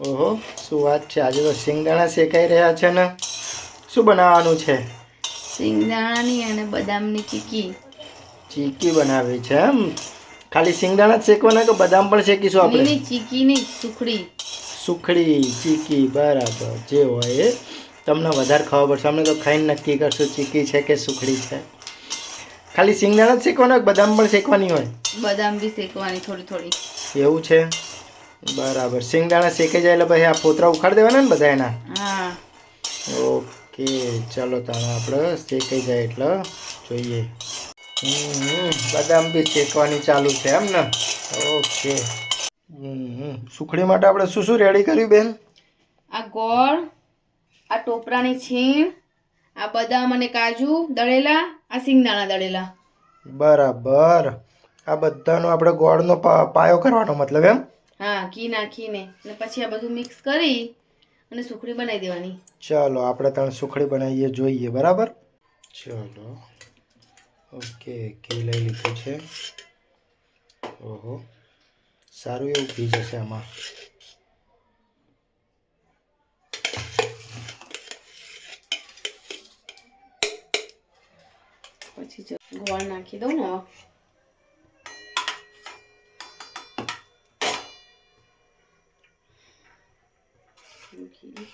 ઓહો શું વાત છે? આજે તો સિંગદાણા શેકાઈ રહ્યા છે ને. શું બનાવવાનું છે? સિંગદાણાની અને બદામની ચીકી. ચીકી બનાવી છે એમ? ખાલી સિંગદાણા જ શેકવાના કે બદામ પણ શેકીશું આપણે? ચીકી નહીં સુખડી. સુખડી ચીકી બરાબર. જે હોય એ તમને વધારે ખબર પડશે. અમને તો ખાઈને નક્કી કરશું ચીકી છે કે સુખડી છે. ખાલી સિંગદાણા જ શેકવાના બદામ પણ શેકવાની હોય? બદામ બી શેકવાની થોડી થોડી. એવું છે? બરાબર. સિંગદાણા શેકાઈ જાય એટલે પછી આ ફોતરા ઉખાડી દેવાના ને બધા એના? હા. ઓકે ચાલો તાણે આપણે શેકાઈ જાય એટલે જોઈએ. બદામ બી શેકવાની ચાલુ છે એમ ને? ઓકે. સુખડી માટે આપણે શું શું રેડી કર્યું બેન? આ ગોળ આ ટોપરાની છીણ આ બદામ અને કાજુ દળેલા આ સિંગદાણા દળેલા. બરાબર. આ બધાનો આપણે ગોળનો પાયો કરવાનો મતલબ એમ? હા ઘી નાખીને અને પછી આ બધું મિક્સ કરી અને સુખડી બનાવી દેવાની. ચાલો આપણે ત્રણ સુખડી બનાવીએ જોઈએ બરાબર? ચાલો. ઓકે ઘી લઈ લીધું છે. ઓહો સારું એવું ઘી જશે આમાં. પછી ગોળ નાખી દઉં ને હવે.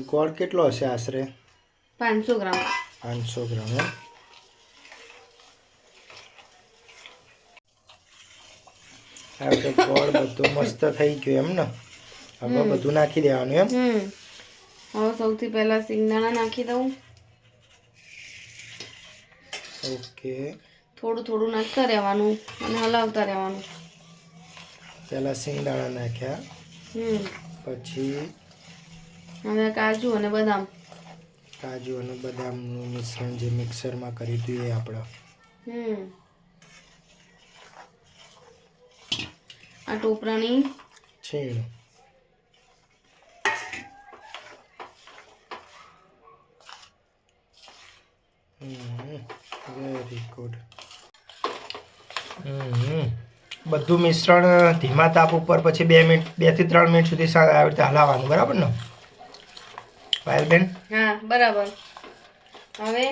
ગોળ કેટલો હશે આશરે? પાંચસો ગ્રામ. પાંચસો ગ્રામ તો ગોળ બધું મસ્ત થઈ ગયું એમ ને? હવે બધું નાખી દેવાનું એમ? હમ. હવે સૌથી પહેલા સિંગદાણા નાખી દઉં. ઓકે. થોડું થોડું નાખતા રહેવાનું અને હલાવતા રહેવાનું. પહેલાં સિંગદાણા નાખ્યા. હમ. પછી હવે કાજુ અને બદામ. કાજુ અને બદામનું મિશ્રણ જે મિક્સરમાં કરી દીધું એ આપણે. હમ. આ ટોપરાની છીણ. વેરી ગુડ બધું મિશ્રણ ધીમા તાપ ઉપર પછી બે મિનિટ બેથી ત્રણ મિનિટ સુધી આવી રીતે હલાવવાનું બરાબર ને? પાયલબેન હા બરાબર. હવે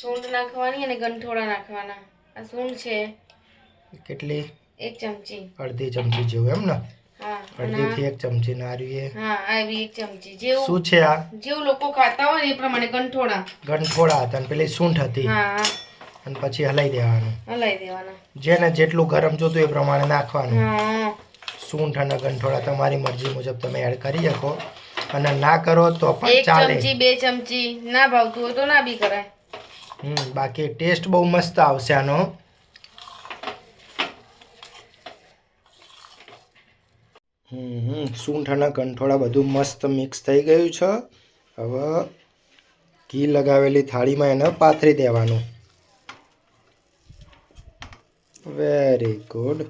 સૂંઠ નાખવાની અને ગંઠોડા નાખવાના. આ સૂંઠ છે. કેટલી? એક ચમચી. અડધી ચમચી જેવું એમ ને? હા અને અડધીથી એક ચમચી નાર્યું એ હા આવી એક ચમચી. જેવું શું છે આ? જેવું લોકો ખાતા હોય ને એ પ્રમાણે ગંઠોડા ગંઠોડા હતા પેલી સૂંઠ હતી. હા. અને પછી હલાઈ દેવાનું. હલાઈ દેવાના. જેને જેટલું ગરમ જોતું એ પ્રમાણે નાખવાનું. સૂંઠ અને ગંઠોળા તમારી મરજી મુજબ તમે એડ કરી શકો. અને ના કરો તો પણ એક ચાલે. ચમચી બે ચમચી ના ભાવતું હોય તો ના બી કરાય. હમ બાકી ટેસ્ટ બહુ મસ્ત આવશે આનો. હમ સૂંઠ અને ગંઠોડા બધું મસ્ત મિક્સ થઈ ગયું છે. હવે ઘી લગાવેલી થાળીમાં એને પાથરી દેવાનું. વેરી ગુડ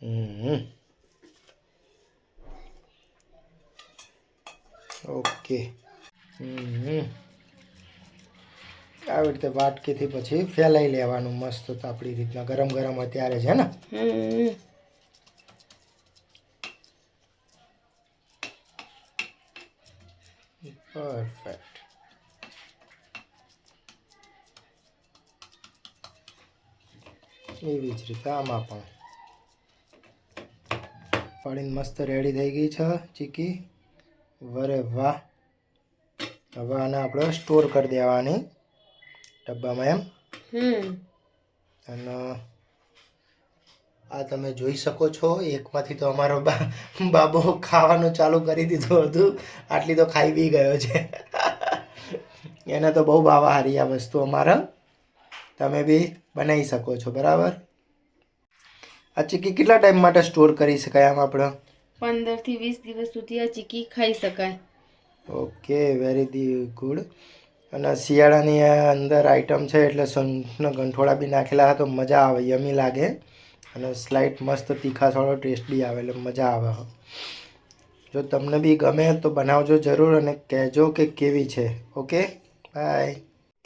હમ ઓકે આવી રીતે વાટકીથી પછી ફેલાઈ લેવાનું મસ્ત તો આપણી રીતના ગરમ ગરમ અત્યારે છે ને? પરફેક્ટ એવી જ રીતે આમાં પણ. પાડીને મસ્ત રેડી થઈ ગઈ છે ચીકી વરે વાહ. હવે આને આપણે સ્ટોર કરી દેવાની ડબ્બામાં એમ. હમ. અને આ તમે જોઈ શકો છો એકમાંથી તો અમારો બાબો ખાવાનું ચાલુ કરી દીધું હતું. આટલી તો ખાઈ બી ગયો છે. એને તો બહુ બાવા હારી આ વસ્તુ અમારા. તમે બી બનાવી શકો છો બરાબર? આ ચીકી કેટલા ટાઈમ માટે સ્ટોર કરી શકાય આમ આપણે? પંદરથી વીસ દિવસ સુધી આ ચીકી ખાઈ શકાય. ઓકે વેરી ગુડ અને શિયાળાની અંદર આઈટમ છે એટલે સંખના ગંઠોળા બી નાખેલા હતા તો મજા આવે યમી લાગે. અને સ્લાઇટ મસ્ત તીખાસવાળો ટેસ્ટ બી આવે એટલે મજા આવે. જો તમને બી ગમે તો બનાવજો જરૂર અને કહેજો કે કેવી છે. ઓકે બાય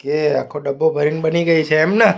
કે આખો ડબ્બો ભરીને બની ગઈ છે એમ ને?